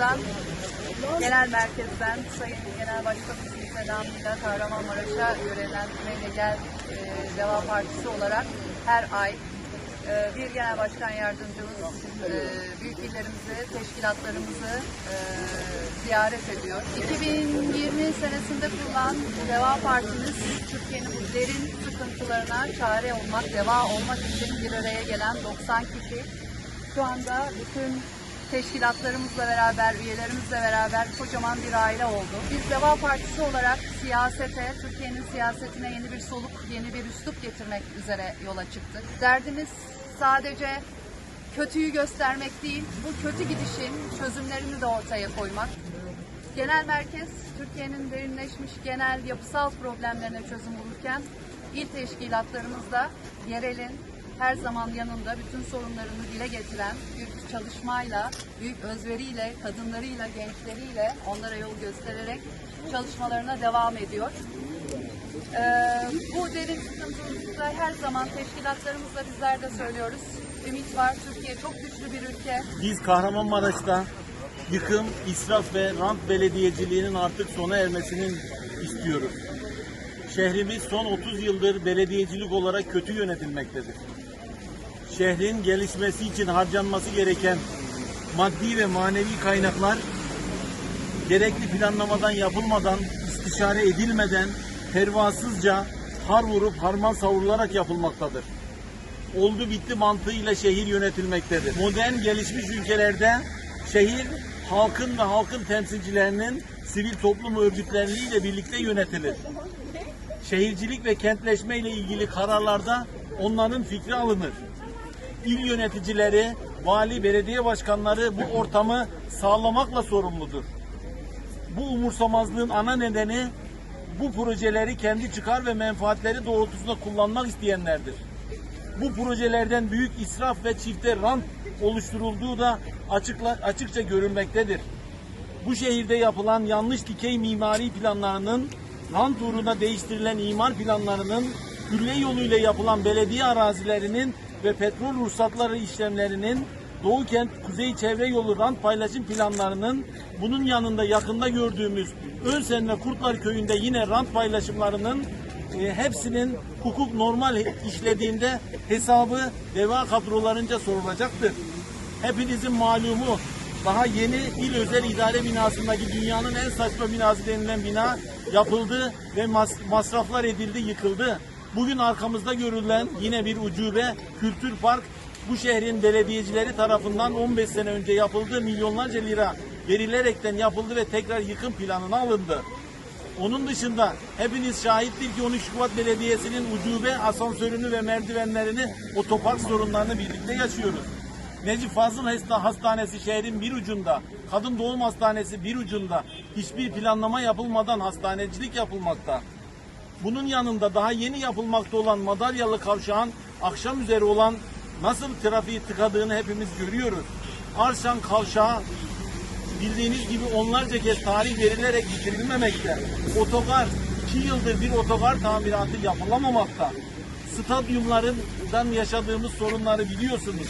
Buradan genel merkezden Sayın Genel Başkanımızın selamıyla Kahramanmaraş'a görevlendirmeyle gel e, Deva Partisi olarak her ay e, bir genel başkan yardımcımız e, büyük illerimizi, teşkilatlarımızı e, ziyaret ediyor. 2020 senesinde kurulan Deva Partimiz Türkiye'nin bu derin sıkıntılarına çare olmak, deva olmak için bir araya gelen 90 kişi şu anda bütün teşkilatlarımızla beraber, üyelerimizle beraber kocaman bir aile oldu. Biz Deva Partisi olarak siyasete, Türkiye'nin siyasetine yeni bir soluk, yeni bir üslup getirmek üzere yola çıktık. Derdimiz sadece kötüyü göstermek değil, bu kötü gidişin çözümlerini de ortaya koymak. Genel merkez Türkiye'nin derinleşmiş genel yapısal problemlerine çözüm bulurken il teşkilatlarımızda yerelin her zaman yanında bütün sorunlarını dile getiren büyük çalışmayla, büyük özveriyle, kadınlarıyla, gençleriyle onlara yol göstererek çalışmalarına devam ediyor. Ee, bu derin sıkıntımızda her zaman teşkilatlarımızla bizler de söylüyoruz. Ümit var. Türkiye çok güçlü bir ülke. Biz Kahramanmaraş'ta yıkım, israf ve rant belediyeciliğinin artık sona ermesini istiyoruz. Şehrimiz son 30 yıldır belediyecilik olarak kötü yönetilmektedir. Şehrin gelişmesi için harcanması gereken maddi ve manevi kaynaklar gerekli planlamadan yapılmadan, istişare edilmeden, pervasızca har vurup harman savrularak yapılmaktadır oldu bitti mantığıyla şehir yönetilmektedir. Modern gelişmiş ülkelerde şehir halkın ve halkın temsilcilerinin sivil toplum örgütleriyle birlikte yönetilir. Şehircilik ve kentleşme ile ilgili kararlarda onların fikri alınır. İl yöneticileri, vali, belediye başkanları bu ortamı sağlamakla sorumludur. Bu umursamazlığın ana nedeni bu projeleri kendi çıkar ve menfaatleri doğrultusunda kullanmak isteyenlerdir bu projelerden büyük israf ve çifte rant oluşturulduğu da açıkla, açıkça görülmektedir. Bu şehirde yapılan yanlış dikey mimari planlarının, rant uğruna değiştirilen imar planlarının, külle yoluyla yapılan belediye arazilerinin ve petrol ruhsatları işlemlerinin, Doğu Kent Kuzey Çevre Yolu paylaşım planlarının, bunun yanında yakında gördüğümüz Önsen ve Kurtlar Köyü'nde yine rant paylaşımlarının e, hepsinin hukuk normal işlediğinde hesabı deva kadrolarınca sorulacaktır. Hepinizin malumu daha yeni il özel idare binasındaki dünyanın en saçma binası denilen bina yapıldı ve mas masraflar edildi, yıkıldı. Bugün arkamızda görülen yine bir ucube kültür park bu şehrin belediyecileri tarafından 15 sene önce yapıldığı milyonlarca lira verilerekten yapıldı ve tekrar yıkım planına alındı. Onun dışında hepiniz şahittir ki 13 Şubat Belediyesi'nin ucube asansörünü ve merdivenlerini otopark sorunlarını birlikte yaşıyoruz. Necip Fazıl Hasta Hastanesi şehrin bir ucunda, kadın doğum hastanesi bir ucunda hiçbir planlama yapılmadan hastanecilik yapılmakta. Bunun yanında daha yeni yapılmakta olan Madalyalı Kavşağın akşam üzeri olan nasıl trafiği tıkadığını hepimiz görüyoruz. Arşan Kavşağı bildiğiniz gibi onlarca kez tarih verilerek bitirilmemekte. Otogar, iki yıldır bir otogar tamiratı yapılamamakta. Stadyumlarından yaşadığımız sorunları biliyorsunuz.